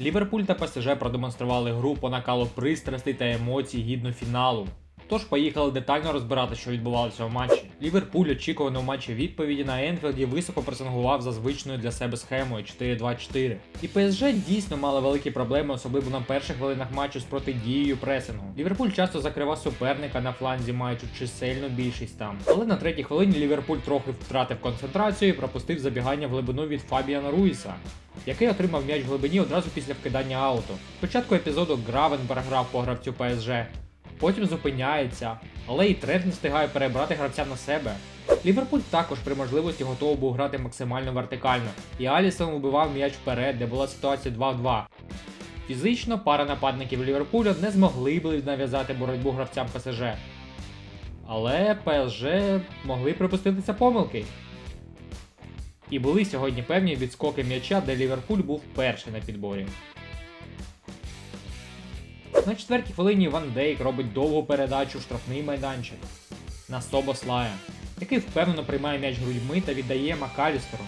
Ліверпуль та ПСЖ продемонстрували гру по накалу пристрастей та емоцій гідну фіналу. Тож поїхали детально розбирати, що відбувалося в матчі. Ліверпуль очікувано в матчі відповіді на Енфілді високо пресингував за звичною для себе схемою 4-2-4. І ПСЖ дійсно мали великі проблеми, особливо на перших хвилинах матчу з протидією пресингу. Ліверпуль часто закривав суперника на фланзі, маючи чисельну більшість там. Але на третій хвилині Ліверпуль трохи втратив концентрацію і пропустив забігання в глибину від Фабіана Руїса. Який отримав м'яч в глибині одразу після вкидання ауту. Спочатку епізоду Гравен переграв по гравцю ПСЖ, потім зупиняється, але і Трент не встигає перебрати гравця на себе. Ліверпуль також при можливості готовий був грати максимально вертикально, і Алісон убивав м'яч вперед, де була ситуація 2 в 2. Фізично пара нападників Ліверпуля не змогли б нав'язати боротьбу гравцям ПСЖ. Але ПСЖ могли припуститися помилки. І були сьогодні певні відскоки м'яча, де Ліверпуль був перший на підборі. На четвертій хвилині Ван Дейк робить довгу передачу в штрафний майданчик на Собослая, який впевнено приймає м'яч грудьми та віддає Макалістеру,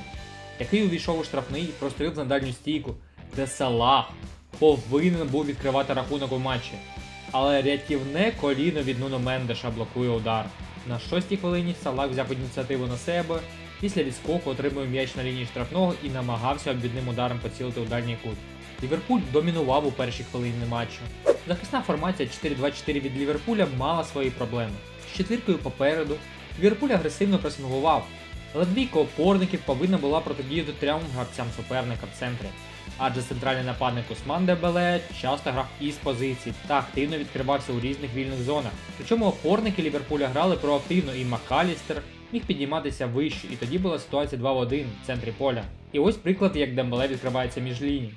який увійшов у штрафний і прострілив на дальню стійку, де Салах повинен був відкривати рахунок у матчі. Але рятівне коліно від Нуно Мендеша блокує удар. На шостій хвилині Салах взяв ініціативу на себе, після відскоку отримує м'яч на лінії штрафного і намагався обвідним ударом поцілити у дальній кут. Ліверпуль домінував у першій хвилині матчу. Захисна формація 4-2-4 від Ліверпуля мала свої проблеми. З четвіркою попереду Ліверпуль агресивно пресингував, але двійка опорників повинна була протидіяти трьом гравцям суперника в центрі. Адже центральний нападник Усман Дебеле часто грав із позицій та активно відкривався у різних вільних зонах. Причому опорники Ліверпуля грали проактивно і Макалістер міг підійматися вище, і тоді була ситуація 2 в 1 в центрі поля. І ось приклад, як Дембеле відкривається між ліній.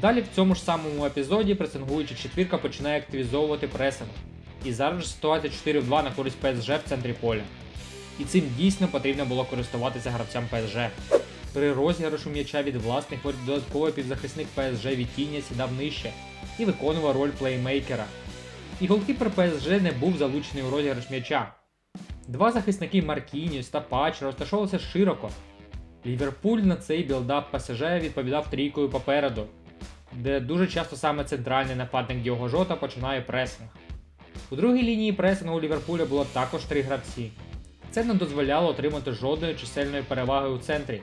Далі в цьому ж самому епізоді пресингуюча четвірка починає активізовувати пресинг. І зараз ситуація 4 в 2 на користь ПСЖ в центрі поля. І цим дійсно потрібно було користуватися гравцям ПСЖ. При розіграшу м'яча від власних воріт додатковий півзахисник ПСЖ Вітіння сідав нижче і виконував роль плеймейкера. І голкіпер ПСЖ не був залучений у розіграш м'яча. Два захисники Маркініус та Пач розташовувалися широко. Ліверпуль на цей білдап ПСЖ відповідав трійкою попереду, де дуже часто саме центральний нападник Діого Жота починає пресинг. У другій лінії пресингу у Ліверпуля було також три гравці. Це не дозволяло отримати жодної чисельної переваги у центрі,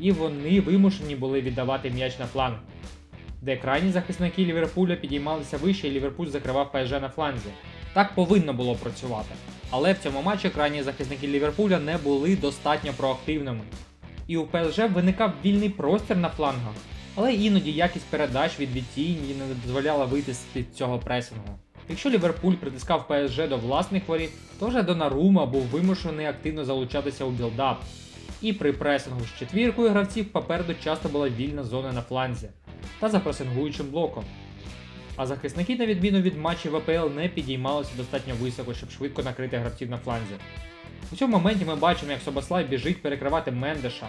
і вони вимушені були віддавати м'яч на фланг, де крайні захисники Ліверпуля підіймалися вище і Ліверпуль закривав ПСЖ на фланзі. Так повинно було працювати. Але в цьому матчі крайні захисники Ліверпуля не були достатньо проактивними. І у ПСЖ виникав вільний простір на флангах, але іноді якість передач від Вітінні не дозволяла вийти з під цього пресингу. Якщо Ліверпуль притискав ПСЖ до власних воріт, то вже Донарума був вимушений активно залучатися у білдап. І при пресингу з четвіркою гравців попереду часто була вільна зона на фланзі та за пресингуючим блоком. А захисники, на відміну від матчів АПЛ, не підіймалися достатньо високо, щоб швидко накрити гравців на фланзі. У цьому моменті ми бачимо, як Собослай біжить перекривати Мендеша,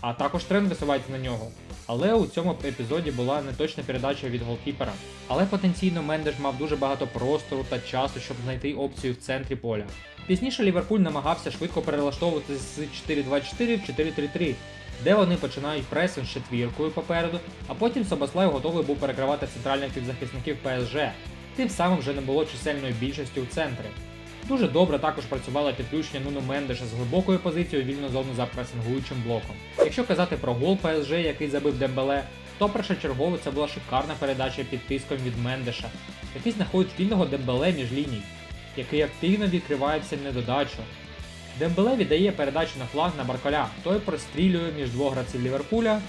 а також тренд висувається на нього. Але у цьому епізоді була неточна передача від голкіпера. Але потенційно Мендеш мав дуже багато простору та часу, щоб знайти опцію в центрі поля. Пізніше Ліверпуль намагався швидко перелаштовувати з 4-2-4 в 4-3-3, де вони починають пресинг з четвіркою попереду, а потім Собослай готовий був перекривати центральних півзахисників ПСЖ. Тим самим вже не було чисельної більшості у центрі. Дуже добре також працювало підключення Нуну Мендеша з глибокою позицією у вільну зону за пресингуючим блоком. Якщо казати про гол ПСЖ, який забив Дембеле, то першочергово це була шикарна передача під тиском від Мендеша, який знаходить вільного Дембеле між ліній, який активно відкривається недодачу. Дембеле віддає передачу на фланг на Баркаля, той прострілює між двох гравців Ліверпуля.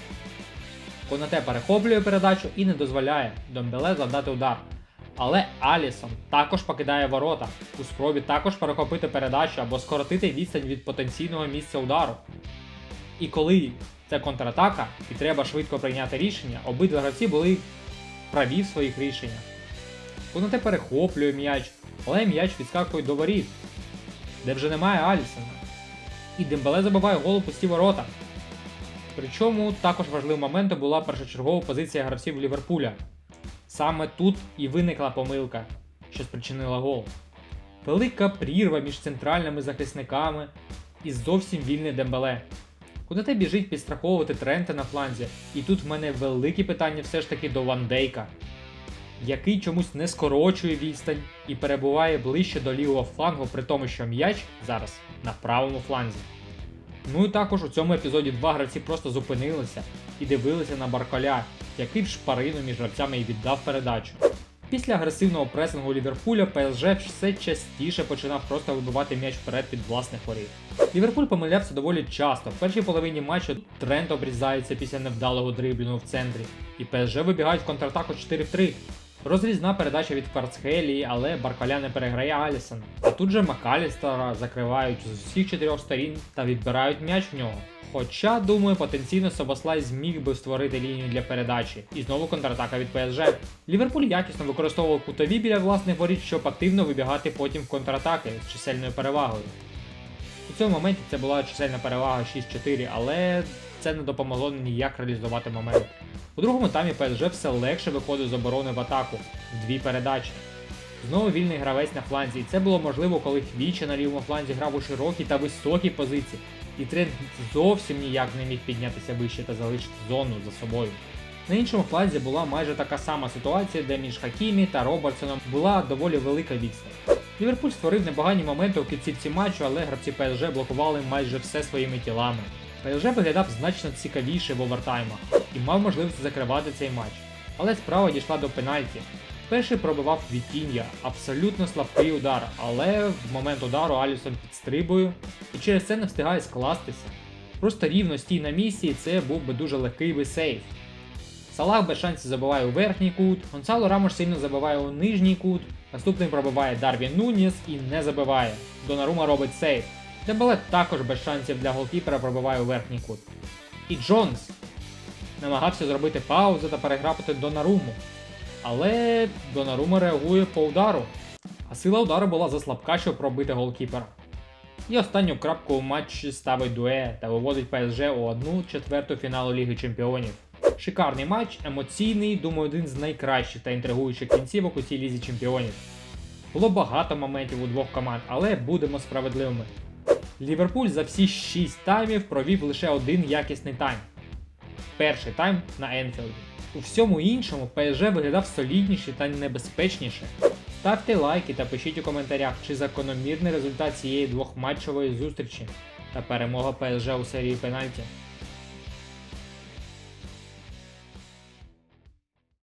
Конате перехоплює передачу і не дозволяє Дембеле завдати удар. Але Алісон також покидає ворота у спробі також перехопити передачу або скоротити відстань від потенційного місця удару. І коли це контратака і треба швидко прийняти рішення, обидва гравці були праві в своїх рішеннях. Конате перехоплює м'яч, але м'яч відскакує до воріт, де вже немає Алісона. І Дембеле забиває гол у пусті ворота. Причому також важливим моментом була першочергова позиція гравців Ліверпуля. Саме тут і виникла помилка, що спричинила гол. Велика прірва між центральними захисниками і зовсім вільний Дембеле. Куди біжить підстраховувати Трента на фланзі. І тут в мене великі питання все ж таки до Ван Дейка, який чомусь не скорочує відстань і перебуває ближче до лівого флангу, при тому, що м'яч зараз на правому фланзі. Ну і також у цьому епізоді два гравці просто зупинилися і дивилися на Баркаля, який в шпарину між гравцями і віддав передачу. Після агресивного пресингу Ліверпуля ПСЖ все частіше починав просто вибивати м'яч вперед під власних воріт. Ліверпуль помилявся доволі часто. В першій половині матчу Трент обрізається після невдалого дриблінгу в центрі, і ПСЖ вибігають в контратаку 4 в 3. Розрізна передача від Кварцхелії, але Баркаля не переграє Алісон. А тут же Макалістера закривають з усіх чотирьох сторін та відбирають м'яч в нього. Хоча, думаю, потенційно Собослай зміг би створити лінію для передачі. І знову контратака від ПСЖ. Ліверпуль якісно використовував кутові біля власних воріт, щоб активно вибігати потім в контратаки з чисельною перевагою. У цьому моменті це була чисельна перевага 6-4, але це не допомогло ніяк реалізувати момент. У другому таймі ПСЖ все легше виходив з оборони в атаку в дві передачі. Знову вільний гравець на фланзі, і це було можливо, коли Хвіча на лівому фланзі грав у широкій та високій позиції, і Трент зовсім ніяк не міг піднятися вище та залишити зону за собою. На іншому фланзі була майже така сама ситуація, де між Хакімі та Робертсоном була доволі велика відстань. Ліверпуль створив непогані моменти у кінцівці матчу, але гравці ПСЖ блокували майже все своїми тілами. ПСЖ виглядав значно цікавіше в овертаймах і мав можливість закривати цей матч. Але справа дійшла до пенальті. Перший пробивав Вітіння, абсолютно слабкий удар, але в момент удару Алісон підстрибує і через це не встигає скластися. Просто рівно стій на місці, і це був би дуже легкий сейф. Салах без шансів забиває у верхній кут, Гонсало Рамош сильно забиває у нижній кут, наступний пробиває Дарвін Нуніс і не забиває. Донарума робить сейф. Дебелет також без шансів для голкіпера пробиває у верхній кут. І Джонс намагався зробити паузу та переграпати Донаруму. Але Донарума реагує по удару. А сила удару була заслабка, щоб пробити голкіпера. І останню крапку у матчі ставить Дуе та виводить ПСЖ у одну четверту фіналу Ліги Чемпіонів. Шикарний матч, емоційний, думаю, один з найкращих та інтригуючих кінцівок у цій лізі чемпіонів. Було багато моментів у двох команд, але будемо справедливими. Ліверпуль за всі 6 таймів провів лише один якісний тайм. Перший тайм на Енфілді. У всьому іншому ПСЖ виглядав солідніше та небезпечніше. Ставте лайки та пишіть у коментарях, чи закономірний результат цієї двохматчової зустрічі та перемога ПСЖ у серії пенальті.